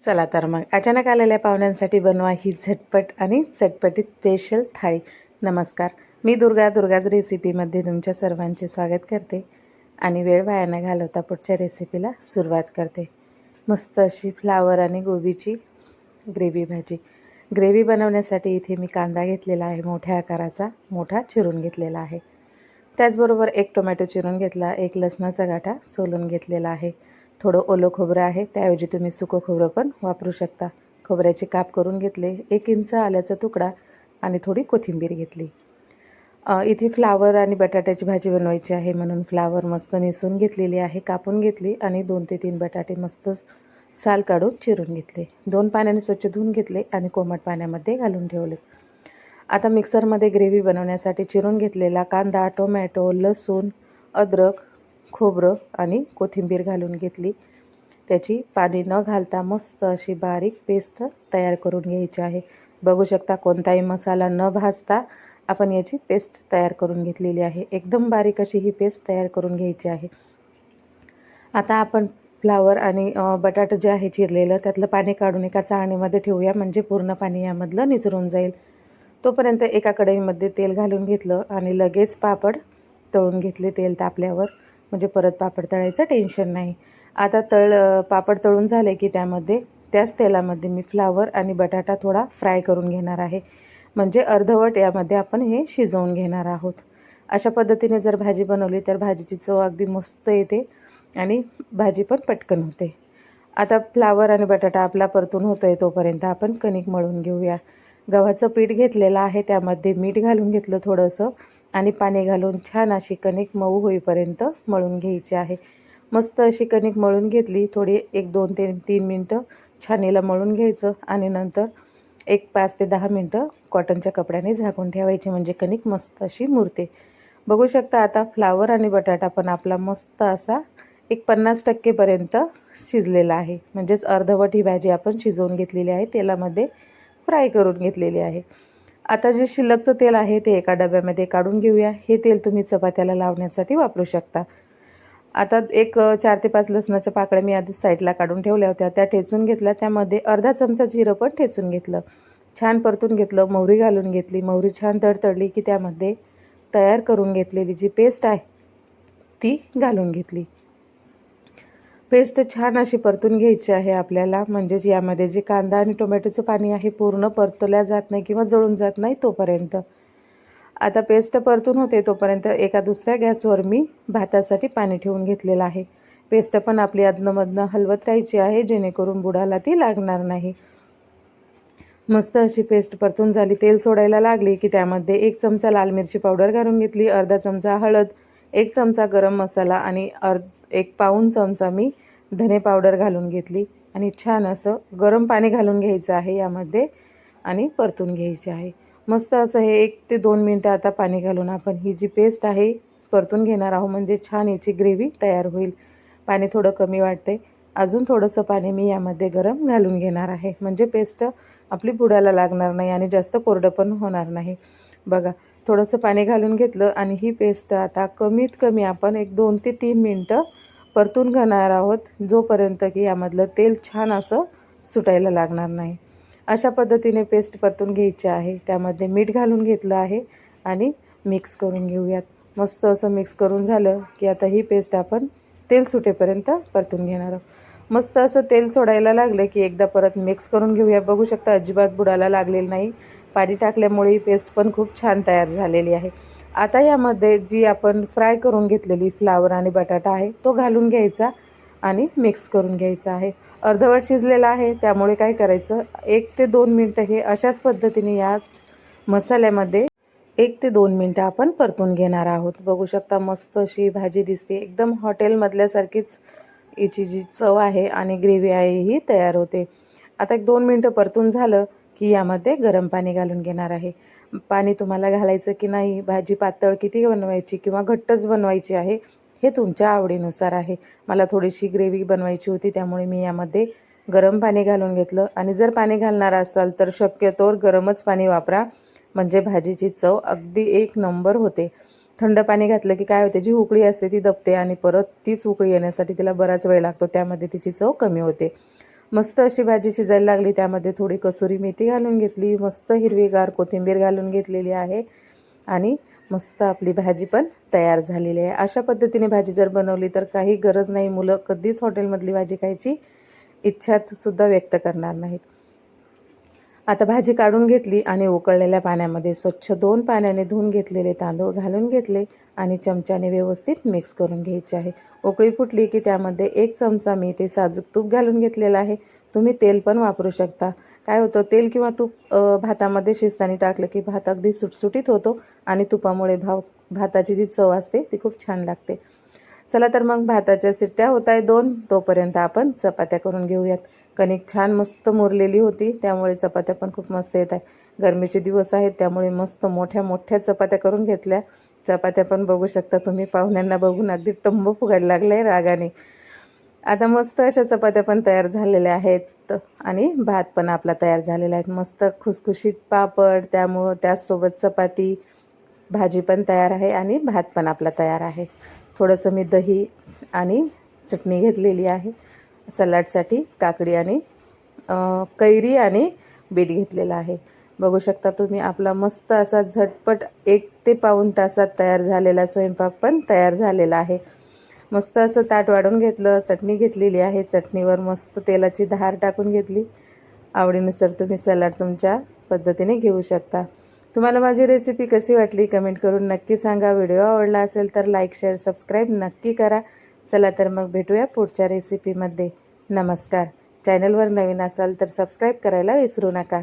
चला तर मग अचानक आलेल्या पाहुण्यांसाठी बनवा ही झटपट आणि चटपटीत स्पेशल थाळी. नमस्कार. मी दुर्गा दुर्गाज रेसिपीमध्ये तुमच्या सर्वांचे स्वागत करते आणि वेळ वाया न घालवता पुढच्या रेसिपीला सुरुवात करते. मस्त अशी फ्लावर आणि गोबीची ग्रेव्ही भाजी. ग्रेव्ही बनवण्यासाठी इथे मी कांदा घेतलेला आहे मोठ्या आकाराचा मोठा चिरून घेतलेला आहे. त्याचबरोबर एक टोमॅटो चिरून घेतला एक लसणाचा गाठा सोलून घेतलेला आहे. थोडं ओलं खोबरं आहे त्याऐवजी तुम्ही सुकं खोबरं पण वापरू शकता. खोबऱ्याचे काप करून घेतले एक इंच आल्याचा तुकडा आणि थोडी कोथिंबीर घेतली. इथे फ्लावर आणि बटाट्याची भाजी बनवायची आहे म्हणून फ्लावर मस्त निसून घेतलेली आहे कापून घेतली आणि दोन ते तीन बटाटे मस्त साल काढून चिरून घेतले. दोन पाण्याने स्वच्छ धुवून घेतले आणि कोमट पाण्यामध्ये घालून ठेवले. आता मिक्सरमध्ये ग्रेव्ही बनवण्यासाठी चिरून घेतलेला कांदा टोमॅटो लसूण अद्रक खोबरं आणि कोथिंबीर घालून घेतली. त्याची पाणी न घालता मस्त अशी बारीक पेस्ट तयार करून घ्यायची आहे. बघू शकता कोणताही मसाला न भाजता आपण याची पेस्ट तयार करून घेतलेली आहे. एकदम बारीक अशी ही पेस्ट तयार करून घ्यायची आहे. आता आपण फ्लावर आणि बटाटं जे आहे चिरलेलं त्यातलं पाणी काढून एका चाळणीमध्ये ठेवूया. म्हणजे पूर्ण पाणी यामधलं निचरून जाईल. तोपर्यंत एका कढईमध्ये तेल घालून घेतलं आणि लगेच पापड तळून घेतले तेल तापल्यावर. म्हणजे परत पापड तळायचं टेन्शन नाही. आता तळ पापड तळून झाले की त्यामध्ये त्याच तेलामध्ये मी फ्लावर आणि बटाटा थोडा फ्राय करून घेणार आहे. म्हणजे अर्धवट यामध्ये आपण हे शिजवून घेणार आहोत. अशा पद्धतीने जर भाजी बनवली तर भाजीची चव अगदी मस्त येते आणि भाजी पण पटकन होते. आता फ्लावर आणि बटाटा आपला परतून होतो आहे तोपर्यंत आपण कणिक मळून घेऊया. गव्हाचं पीठ घेतलेलं आहे त्यामध्ये मीठ घालून घेतलं थोडंसं. आणि पाणी घालून छान अशी कणिक मऊ होईपर्यंत मळून घ्यायची आहे. मस्त अशी कणिक मळून घेतली थोडी एक दोन ते तीन मिनटं छानीला मळून घ्यायचं आणि नंतर एक पाच ते दहा मिनटं कॉटनच्या कपड्याने झाकून ठेवायची म्हणजे कणिक मस्त अशी मुरते. बघू शकता आता फ्लावर आणि बटाटा पण आपला मस्त असा एक पन्नास टक्केपर्यंत शिजलेला आहे. म्हणजेच अर्धवट ही भाजी आपण शिजवून घेतलेली आहे तेलामध्ये फ्राय करून घेतलेली आहे. आता जे शिल्लकचं तेल आहे ते एका डब्यामध्ये काढून घेऊया. हे तेल तुम्ही चपात्याला लावण्यासाठी वापरू शकता. आता एक चार ते पाच लसणाच्या पाकळ्या मी आधी साईडला काढून ठेवल्या होत्या. त्या ठेचून घेतल्या. त्यामध्ये अर्धा चमचा जिरं पण ठेचून घेतलं. छान परतून घेतलं. मोहरी घालून घेतली. मोहरी छान तडतडली की त्यामध्ये तयार करून घेतलेली जी पेस्ट आहे ती घालून घेतली. पेस्ट छान अशी परतून घ्यायची आहे आपल्याला. म्हणजेच यामध्ये जे कांदा आणि टोमॅटोचं पाणी आहे पूर्ण परतल्या जात नाही किंवा जळून जात नाही तोपर्यंत. आता पेस्ट परतून होते तोपर्यंत एका दुसऱ्या गॅसवर मी भातासाठी पाणी ठेवून घेतलेलं आहे. पेस्ट पण आपली अदनमधनं हलवत राहायची आहे जेणेकरून बुडाला ती लागणार नाही. मस्त अशी पेस्ट परतून झाली. तेल सोडायला लागली की त्यामध्ये एक चमचा लाल मिरची पावडर घालून घेतली अर्धा चमचा हळद एक चमचा गरम मसाला आणि अर्ध एक पाऊण चमचा मी धने पावडर घालून घेतली आणि छान असं गरम पाणी घालून घ्यायचं आहे यामध्ये आणि परतून घ्यायचे आहे. मस्त असं हे एक ते दोन मिनटं आता पाणी घालून आपण ही जी पेस्ट आहे परतून घेणार आहोत म्हणजे छान याची ग्रेव्ही तयार होईल. पाणी थोडं कमी वाटते अजून थोडंसं पाणी मी यामध्ये गरम घालून घेणार आहे. म्हणजे पेस्ट आपली बुडायला लागणार नाही आणि जास्त कोरडं पण होणार नाही. बघा थोडंसं पाणी घालून घेतलं आणि ही पेस्ट आता कमीत कमी आपण एक दोन ते तीन मिनटं परतून घेणार आहोत जोपर्यंत की यामधलं तेल छान असं सुटायला लागणार नाही. अशा पद्धतीने पेस्ट परतून घ्यायची आहे. त्यामध्ये मीठ घालून घेतलं आहे आणि मिक्स करून घेऊयात. मस्त असं मिक्स करून झालं की आता ही पेस्ट आपण तेल सुटेपर्यंत परतून घेणार आहोत. मस्त असं तेल सोडायला लागलं की एकदा परत मिक्स करून घेऊया. बघू शकता अजिबात बुडाला लागलेलं नाही. पाणी टाकल्यामुळे ही पेस्ट पण खूप छान तयार झालेली आहे. आता यामध्ये जी आपण फ्राय करून घेतलेली फ्लावर आणि बटाटा आहे तो घालून घ्यायचा आणि मिक्स करून घ्यायचा आहे. अर्धवट शिजलेला आहे त्यामुळे काय करायचं एक ते दोन मिनटं हे अशाच पद्धतीने याच मसाल्यामध्ये एक ते दोन मिनटं आपण परतून घेणार आहोत. बघू शकता मस्त अशी भाजी दिसते. एकदम हॉटेलमधल्यासारखीच याची जी चव आहे आणि ग्रेव्ही आहे ही तयार होते. आता एक दोन मिनटं परतून झालं की यामध्ये गरम पाणी घालून घेणार आहे. पाणी तुम्हाला घालायचं की नाही भाजी पातळ किती बनवायची किंवा घट्टच बनवायची आहे हे तुमच्या आवडीनुसार आहे. मला थोडीशी ग्रेव्ही बनवायची होती त्यामुळे मी यामध्ये गरम पाणी घालून घेतलं. आणि जर पाणी घालणार असाल तर शक्यतोवर गरमच पाणी वापरा. म्हणजे भाजीची चव अगदी एक नंबर होते. थंड पाणी घातलं की काय होते जी उकळी असते ती दबते आणि परत तीच उकळी येण्यासाठी तिला बराच वेळ लागतो त्यामध्ये तिची चव कमी होते. मस्त अशी भाजी शिजायला लागली. त्यामध्ये थोडी कसुरी मेथी घालून घेतली. मस्त हिरवीगार कोथिंबीर घालून घेतलेली आहे. आणि मस्त आपली भाजी पण तयार झालेली आहे. अशा पद्धतीने भाजी जर बनवली तर काही गरज नाही. मुलं कधीच हॉटेलमधली भाजी खायची इच्छासुद्धा व्यक्त करणार नाहीत. आता भाजी काढून घेतली आणि उकळलेल्या पाण्यामध्ये स्वच्छ दोन पाण्याने धुवून घेतलेले तांदूळ घालून घेतले आणि चमच्याने व्यवस्थित मिक्स करून घ्यायचे आहे. उकळी फुटली की त्यामध्ये एक चमचा मी ते साजूक तूप घालून घेतलेलं आहे. तुम्ही तेल पण वापरू शकता. काय होतं तेल किंवा तूप भातामध्ये शिजताना टाकलं की भात अगदी सुटसुटीत होतो आणि तुपामुळे भाव भाताची जी चव असते ती खूप छान लागते. चला तर मग भाताच्या सिट्ट्या होत आहे दोन. तोपर्यंत आपण चपात्या करून घेऊयात. कणिक छान मस्त मुरलेली होती. त्यामुळे चपात्या पण खूप मस्त येत आहे. गरमीचे दिवस आहेत त्यामुळे मस्त मोठ्या मोठ्या चपात्या करून घेतल्या. चपात्या पण बघू शकता तुम्ही पाहुण्यांना बघून अगदी टंब फुगायला लागलं आहे रागाने. आता मस्त अशा चपात्या पण तयार झालेल्या आहेत आणि भात पण आपला तयार झालेला आहे. मस्त खुसखुशीत पापड त्यामुळं त्याचसोबत चपाती भाजी पण तयार आहे आणि भात पण आपला तयार आहे. थोडंसं मी दही आणि चटणी घेतलेली आहे. सलाडसाठी काकडी आणि कैरी आणि बीट घेतलेला आहे. बघू शकता तुम्ही आपला मस्त असा झटपट एक ते पाऊन तासात तयार झालेला स्वयंपाक पण तयार झालेला आहे. मस्त असं ताट वाढून घेतलं चटणी घेतलेली आहे. चटणीवर मस्त तेलाची धार टाकून घेतली. आवडीनुसार तुम्ही सलाड तुमच्या पद्धतीने घेऊ शकता. तुम्हाला माझी रेसिपी कशी वाटली कमेंट करून नक्की सांगा. व्हिडिओ आवडला असेल तर लाईक शेअर सबस्क्राईब नक्की करा. चला तर मग भेटूया पुढच्या रेसिपीमध्ये नमस्कार. चॅनलवर नवीन असाल तर सबस्क्राईब करायला विसरू नका.